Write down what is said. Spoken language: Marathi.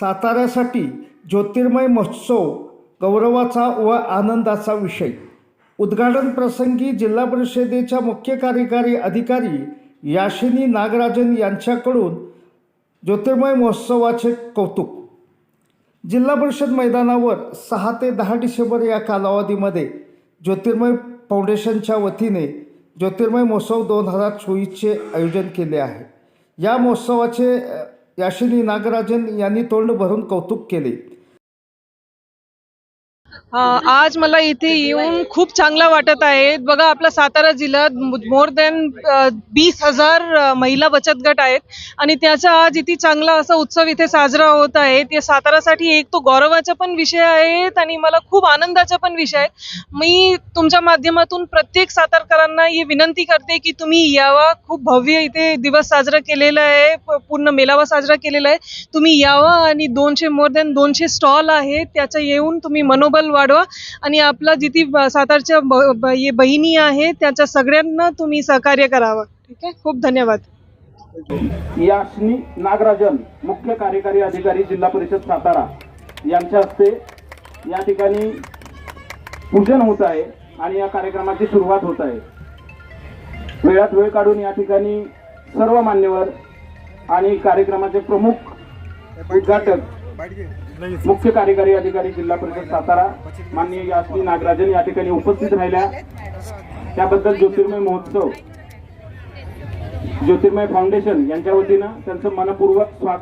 साताऱ्यासाठी ज्योतिर्मय महोत्सव गौरवाचा व आनंदाचा विषय. उद्घाटन प्रसंगी जिल्हा परिषदेच्या मुख्य कार्यकारी अधिकारी याशिनी नागराजन यांच्याकडून ज्योतिर्मय महोत्सवाचे कौतुक. जिल्हा परिषद मैदानावर सहा ते दहा डिसेंबर या कालावधीमध्ये ज्योतिर्मय फाउंडेशनच्या वतीने ज्योतिर्मय महोत्सव दोन हजार चोवीसचे आयोजन केले आहे. या महोत्सवाचे याशिनी नागराजन यांनी तोंड भरून कौतुक केले. आज मला इथे येऊन खूप चांगलं वाटत आहे. बघा आपला सातारा जिल्ह्यात मोर दॅन वीस हजार महिला बचत गट आहेत. आणि त्याचा आज इथे चांगला असा उत्सव इथे साजरा होत आहे. ते सातारासाठी एक तो गौरवाचा पण विषय आहेत आणि मला खूप आनंदाचा पण विषय आहे. मी तुमच्या माध्यमातून प्रत्येक सातारकरांना ही विनंती करते की तुम्ही यावा. खूप भव्य इथे दिवस साजरा केलेला आहे. पूर्ण मेळावा साजरा केलेला आहे. तुम्ही यावा आणि दोनशे मोर दॅन दोनशे स्टॉल आहेत. त्याचं येऊन तुम्ही मनोबल वाढवा. आणि आपला जिथे सातारच्या बहिणी आहे त्याच्या सगळ्यांना तुम्ही सहकार्य करावं. ठीक आहे? खूप धन्यवाद. याशनी नागराजन मुख्य कार्यकारी अधिकारी जिल्हा परिषद सातारा. यांच्या हस्ते या ठिकाणी पूजन होत आहे आणि या कार्यक्रमाची सुरुवात होत आहे. वेळात वेळ काढून या ठिकाणी सर्व मान्यवर आणि कार्यक्रमाचे प्रमुख उद्घाटक मुख्य कार्यकारी अधिकारी जिल्हा परिषद सातारा माननीय यास्मी नागराजन या ठिकाणी उपस्थित राहिल्या. त्याबद्दल ज्योतिर्मय महोत्सव ज्योतिर्मय फाउंडेशन यांच्या वतीनं त्यांचं मनपूर्वक स्वागत